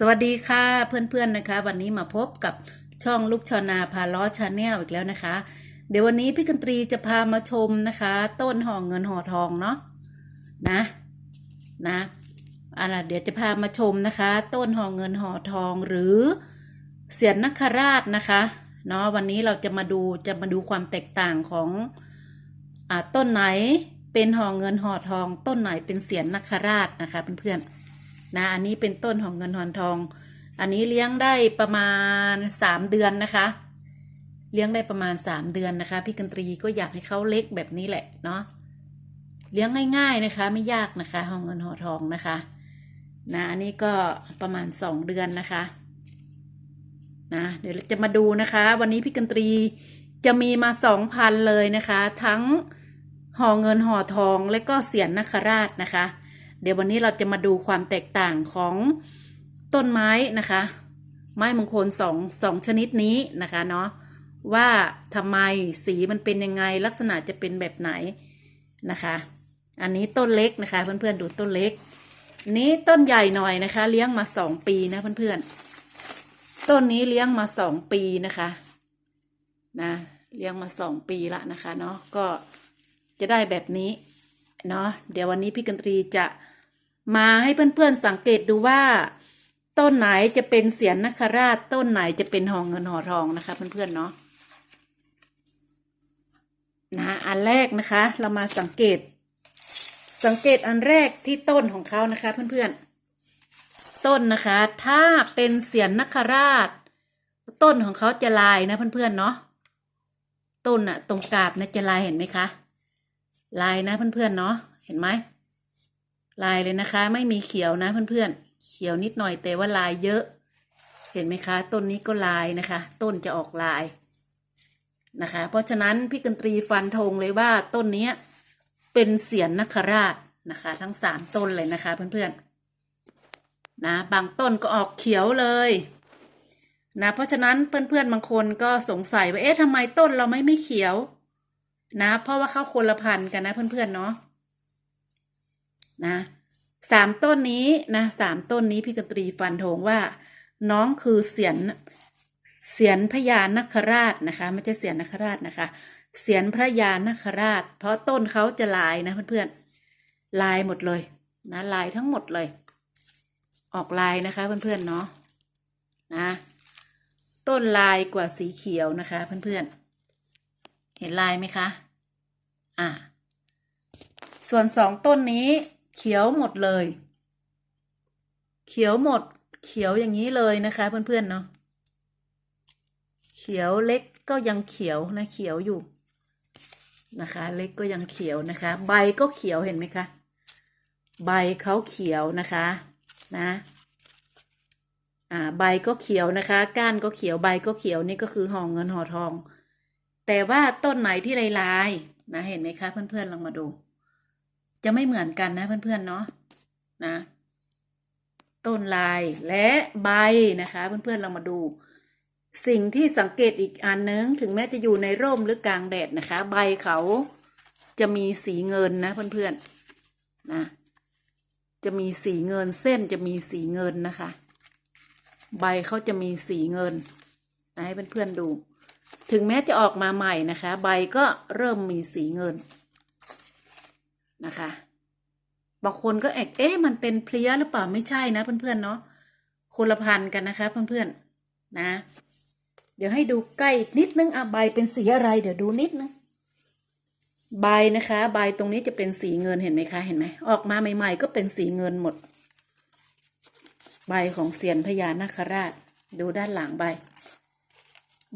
สวัสดีค่ะเพื่อนๆนะคะ วันนี้มาพบกับช่องลูกชาวนาพาล้อชาแนลอีกแล้วนะคะ เดี๋ยววันนี้พี่กันตรีจะพามาชมนะคะ ต้นห่อเงินห่อทองเนาะนะนะอะเดี๋ยวจะพามาชมนะคะ ต้นห่อเงินห่อทองหรือเสียนนคราชนะคะเนาะวันนี้เราจะมาดูจะมาดูความแตกต่างของอ่าต้นไหนเป็นห่อเงินห่อทอง ต้นไหนเป็นเสียนนคราชนะคะเพื่อนๆ นะอันนี้เป็นต้นของเงินหอนทอง อันนี้เลี้ยงได้ประมาณสามเดือนนะคะ เลี้ยงได้ประมาณสามเดือนนะคะ พี่กันตรีก็อยากให้เขาเล็กแบบนี้แหละเนาะเลี้ยงง่าย ๆนะคะ ไม่ยากนะคะหองเงินหอทองนะคะนะอันนี้ก็ประมาณสองเดือนนะคะนะเดี๋ยวเราจะมาดูนะคะ วันนี้พี่กันตรีจะมีมาสองพันเลยนะคะ ทั้งห่อเงินห่อทองและก็เสียนนคราชนะคะ เดี๋ยววันนี้เราจะมาดูความแตกต่างของต้นไม้นะคะ ไม้มงคลสองสองชนิดนี้นะคะเนาะว่าทำไมสีมันเป็นยังไงลักษณะจะเป็นแบบไหนนะคะ อันนี้ต้นเล็กนะคะ เพื่อนๆดูต้นเล็ก นี้ต้นใหญ่หน่อยนะคะ เลี้ยงมาสองปีนะเพื่อนๆต้นนี้เลี้ยงมาสองปีนะคะนะเลี้ยงมาสองปีละนะคะเนาะก็จะได้แบบนี้เนาะเดี๋ยววันนี้พี่กันตรีจะ มาให้เพื่อนๆสังเกตดูว่า ต้นไหนจะเป็นเสียนนคราช ต้นไหนจะเป็นหองเงินหอทองนะคะ เพื่อนๆเนาะนะอันแรกนะคะ เรามาสังเกต สังเกตอันแรกที่ต้นของเขานะคะ เพื่อนๆ ต้นนะคะ ถ้าเป็นเสียนนคราช ต้นของเขาจะลายนะเพื่อนๆเนาะต้นอะตรงกาบนะจะลายเห็นไหมคะ ลายนะเพื่อนๆเนาะเห็นไหม ลายเลยนะคะ ไม่มีเขียวนะเพื่อนๆ เขียวนิดหน่อยแต่ว่าลายเยอะ เห็นไหมคะ ต้นนี้ก็ลายนะคะ ต้นจะออกลายนะคะ เพราะฉะนั้นพี่กันตรีฟันธงเลยว่าต้นนี้เป็นเสียนนคราชนะคะ ทั้งสามต้นเลยนะคะเพื่อนๆนะบางต้นก็ออกเขียวเลยนะเพราะฉะนั้นเพื่อนๆบางคนก็สงสัยว่าเอ๊ะทำไมต้นเราไม่ไม่เขียว นะ เพราะว่าเขาคนละพันกันนะเพื่อนๆเนาะนะ สามต้นนี้นะสามต้นนี้พี่กตรีฟันธงว่า น้องคือเสียนเสียนพญานคราชนะคะไม่ใช่เสียนนคราชนะคะ เสียนพระยานคราช เพราะต้นเขาจะลายนะเพื่อนๆลายหมดเลยนะลายทั้งหมดเลย ออกลายนะคะเพื่อนๆเนาะนะ ต้นลายกว่าสีเขียวนะคะเพื่อนๆเห็นลายไหมคะอะส่วนสองต้นนี้ เขียวหมดเลย เขียวหมด เขียวอย่างนี้เลยนะคะ เพื่อนๆเนาะเขียวเล็กก็ยังเขียวนะ เขียวอยู่นะคะ เล็กก็ยังเขียวนะคะ ใบก็เขียวเห็นไหมคะ ใบเขาเขียวนะคะนะอ่าใบก็เขียวนะคะ ก้านก็เขียวใบก็เขียวนี่ก็คือห่อเงินห่อทอง แต่ว่าต้นไหนที่ลายลายๆนะเห็นไหมคะ เพื่อนๆลองมาดู จะไม่เหมือนกันนะเพื่อนๆเนาะนะ ต้นลายและใบนะคะ เพื่อนๆเรามาดู สิ่งที่สังเกตอีกอันนึง ถึงแม้จะอยู่ในร่มหรือกลางแดดนะคะ ใบเขาจะมีสีเงินนะเพื่อนๆนะจะมีสีเงินเส้นจะมีสีเงินนะคะ ใบเขาจะมีสีเงินนะให้เพื่อนๆดู ถึงแม้จะออกมาใหม่นะคะ ใบก็เริ่มมีสีเงิน นะคะ บางคนก็เอกเอ๊ะมันเป็นเพลี้ยหรือเปล่าไม่ใช่นะเพื่อนๆเนาะคนละพันกันนะคะเพื่อนๆนะ เดี๋ยวให้ดูใกล้นิดนึงอะใบเป็นสีอะไรเดี๋ยวดูนิดนึงใบนะคะ ใบตรงนี้จะเป็นสีเงินเห็นไหมคะเห็นไหมออกมาใหม่ๆ ก็เป็นสีเงินหมด ใบของเสียนพญานาคราช ดูด้านหลังใบ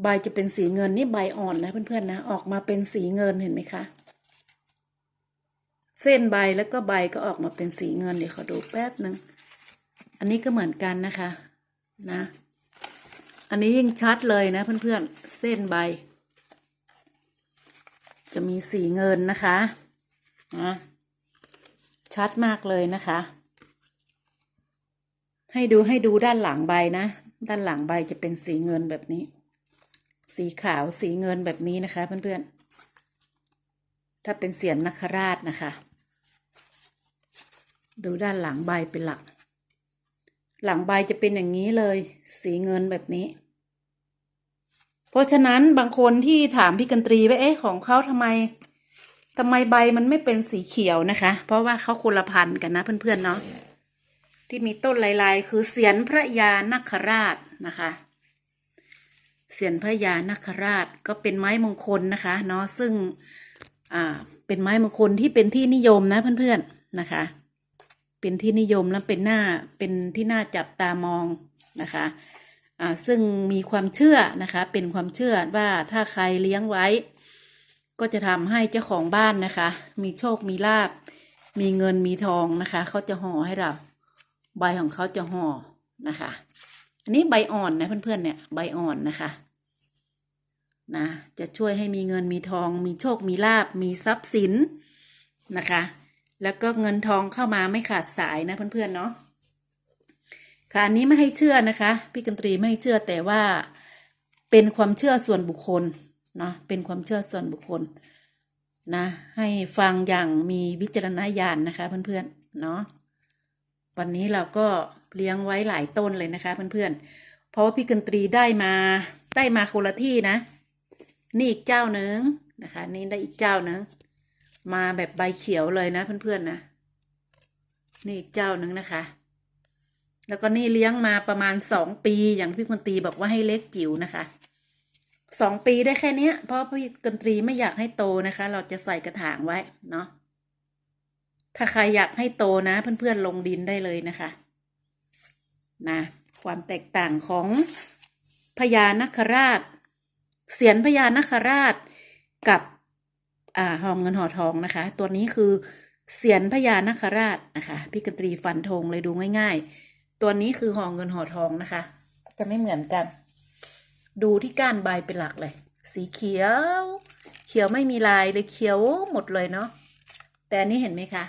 ใบจะเป็นสีเงินนี่ใบอ่อนนะเพื่อนๆนะออกมาเป็นสีเงินเห็นไหมคะ เส้นใบแล้วก็ใบก็ออกมาเป็นสีเงินเดี๋ยวขอดูแป๊บหนึ่งอันนี้ก็เหมือนกันนะคะนะ อันนี้ยิ่งชัดเลยนะเพื่อนๆเส้นใบ จะมีสีเงินนะคะนะชัดมากเลยนะคะ ให้ดูให้ดูด้านหลังใบนะ ด้านหลังใบจะเป็นสีเงินแบบนี้ สีขาวสีเงินแบบนี้นะคะเพื่อนๆถ้าเป็นเสียนนคราชนะคะ ดูด้านหลังใบเป็นหลัก หลังใบจะเป็นอย่างนี้เลย สีเงินแบบนี้ เพราะฉะนั้นบางคนที่ถามพี่กันตรีว่าเอ๊ะของเขาทำไมทำไมใบมันไม่เป็นสีเขียวนะคะ เพราะว่าเขาคนละพันธ์กันนะเพื่อนๆเนาะที่มีต้นลายๆ คือเสียนพระยานาคราชนะคะเสียนพระยานาคราชก็เป็นไม้มงคลนะคะเนาะซึ่งอ่าเป็นไม้มงคลที่เป็นที่นิยมนะเพื่อนๆนะคะ เป็นที่นิยมและเป็นหน้าเป็นที่น่าจับตามองนะคะซึ่งมีความเชื่อนะคะเป็นความเชื่อว่าถ้าใครเลี้ยงไว้ ก็จะทำให้เจ้าของบ้านนะคะ มีโชคมีลาบ มีเงินมีทองนะคะเขาจะห่อให้เรา ใบของเขาจะห่อนะคะ อันนี้ใบอ่อนนะเพื่อนๆเนี่ยใบอ่อนนะคะนะจะช่วยให้มีเงินมีทอง มีโชคมีลาบ มีทรัพย์สินนะคะ แล้วก็เงินทองเข้ามาไม่ขาดสายนะเพื่อนๆเนาะค่ะอันนี้ไม่ให้เชื่อนะคะ พี่กันตรีไม่ให้เชื่อแต่ว่าเป็นความเชื่อส่วนบุคคลเนาะเป็นความเชื่อส่วนบุคคลนะให้ฟังอย่างมีวิจารณญาณนะคะเพื่อนๆเนาะวันนี้เราก็เลี้ยงไว้หลายต้นเลยนะคะเพื่อนๆเพราะว่าพี่กันตรีได้มาได้มาคนละที่นะ นี่อีกเจ้าหนึ่งนะคะ นี่ได้อีกเจ้าหนึ่ง มาแบบใบเขียวเลยนะเพื่อนๆนะ นี่อีกเจ้าหนึ่งนะคะ แล้วก็นี่เลี้ยงมาประมาณสองปีอย่างพี่คนตรีบอกว่าให้เล็กจิ๋วนะคะสองปีได้แค่นี้เพราะพี่กันตรีไม่อยากให้โตนะคะ เราจะใส่กระถางไว้เนาะถ้าใครอยากให้โตนะ เพื่อนๆลงดินได้เลยนะคะนะความแตกต่างของพญานาคราช เสียนพญานาคราชกับ อ่าหองเงินห่อทองนะคะ ตัวนี้คือเสียนพญานาคราชนะคะพี่กตรีฟันธงเลยดูง่ายๆ ตัวนี้คือห่อเงินห่อทองนะคะ จะไม่เหมือนกัน ดูที่ก้านใบเป็นหลักเลย สีเขียว เขียวไม่มีลายเลยเขียวหมดเลยเนาะแต่นี้เห็นไหมคะ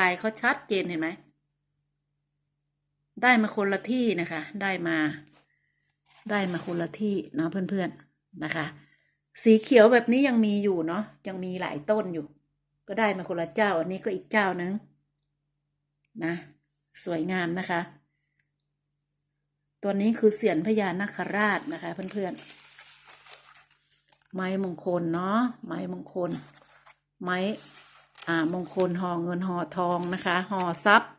ลายเขาชัดเจนเห็นไหมได้มาคนละที่นะคะ ได้มา ได้มาคนละที่เนาะเพื่อนๆนะคะ สีเขียวแบบนี้ยังมีอยู่เนาะยังมีหลายต้นอยู่ ก็ได้มาคนละเจ้า อันนี้ก็อีกเจ้านึงนะ สวยงามนะคะ ตัวนี้คือเสียนพญานาคราชนะคะ เพื่อนๆ ไม้มงคลเนาะไม้มงคล ไม้อ่ามงคลห่อเงินห่อทองนะคะห่อทรัพย์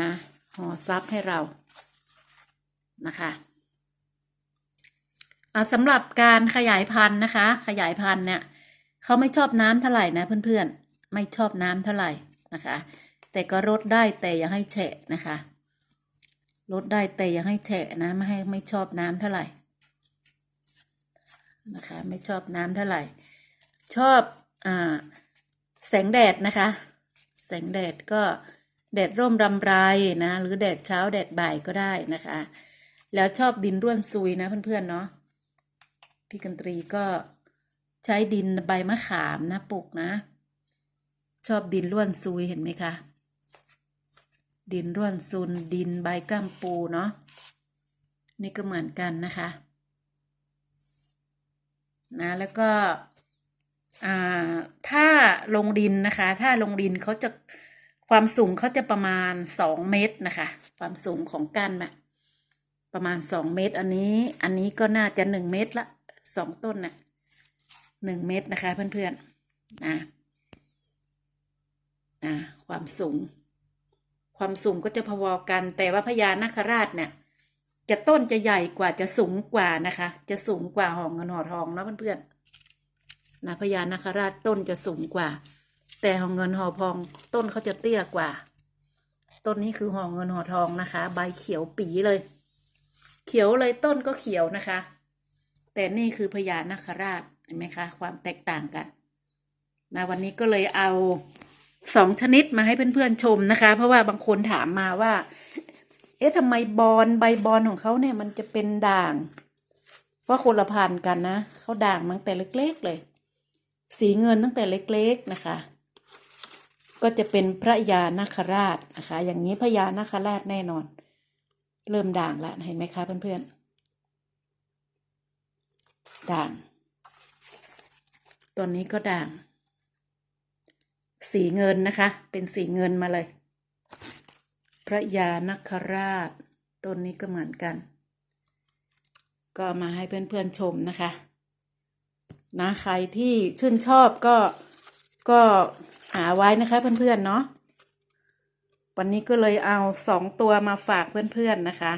นะห่อทรัพย์ให้เรานะคะ สำหรับการขยายพันธุ์นะคะ ขยายพันธุ์เนี่ยเขาไม่ชอบน้ำเท่าไหร่นะเพื่อนๆ ไม่ชอบน้ำเท่าไหร่นะคะ แต่ก็ลดได้แต่อย่าให้แฉะนะคะลดได้แต่อย่าให้แฉะนะไม่ให้ไม่ชอบน้ำเท่าไหร่นะคะ ไม่ชอบน้ำเท่าไหร่ ชอบอ่าแสงแดดนะคะ แสงแดดก็แดดร่มรำไรนะ หรือแดดเช้าแดดบ่ายก็ได้นะคะ แล้วชอบดินร่วนซุยนะเพื่อนๆเนาะ พี่กันตรีก็ใช้ดินใบมะขามนะปลูกนะ ชอบดินร่วนซุยเห็นไหมคะ ดินร่วนซุนดินใบก้ามปูเนาะนี่ก็เหมือนกันนะคะนะแล้วก็ถ้าลงดินนะคะ ถ้าลงดินเขาจะความสูงเขาจะประมาณสองเมตรนะคะ ความสูงของก้านอะประมาณสองเมตร อันนี้ อันนี้ก็น่าจะหนึ่งเมตรละ สองต้นนะ่ะหนึ่งเมตรนะคะเพื่อนๆนะนะความสูง ความสูงก็จะพอๆกันแต่ว่าพญานาคราชเนี่ยจะต้นจะใหญ่กว่าจะสูงกว่านะคะ จะสูงกว่าหองเงินหอทองนะเพื่อนๆนะพญานาคราชต้นจะสูงกว่า แต่หองเงินหอพองต้นเขาจะเตี้ยกว่า ต้นนี้คือหองเงินหอทองนะคะ ใบเขียวปีเลย เขียวเลยต้นก็เขียวนะคะ แต่นี่คือพญานาคราชเห็นไหมคะความแตกต่างกันนะวันนี้ก็เลยเอาสองชนิดมาให้เพื่อนๆชมนะคะ เพราะว่าบางคนถามมาว่า เอ๊ะทำไมบอลใบบอลของเขาเนี่ยมันจะเป็นด่าง เพราะคนละพันกันนะเขาด่างตั้งแต่เล็ก ๆ เลย สีเงินตั้งแต่เล็กๆนะคะ ก็จะเป็นพระยานาคราชนะคะ อย่างนี้พระยานาคราชแน่นอน เริ่มด่างล้วเห็นไหมคะเพื่อนๆ ด่าง ตัวนี้ก็ด่าง สีเงินนะคะ เป็นสีเงินมาเลย พระยานคราช ต้นนี้ก็เหมือนกัน ก็มาให้เพื่อนๆชมนะคะ นะใครที่ชื่นชอบก็ก็หาไว้นะคะเพื่อนๆเนาะวันนี้ก็เลยเอาสองตัวมาฝากเพื่อนๆนะคะ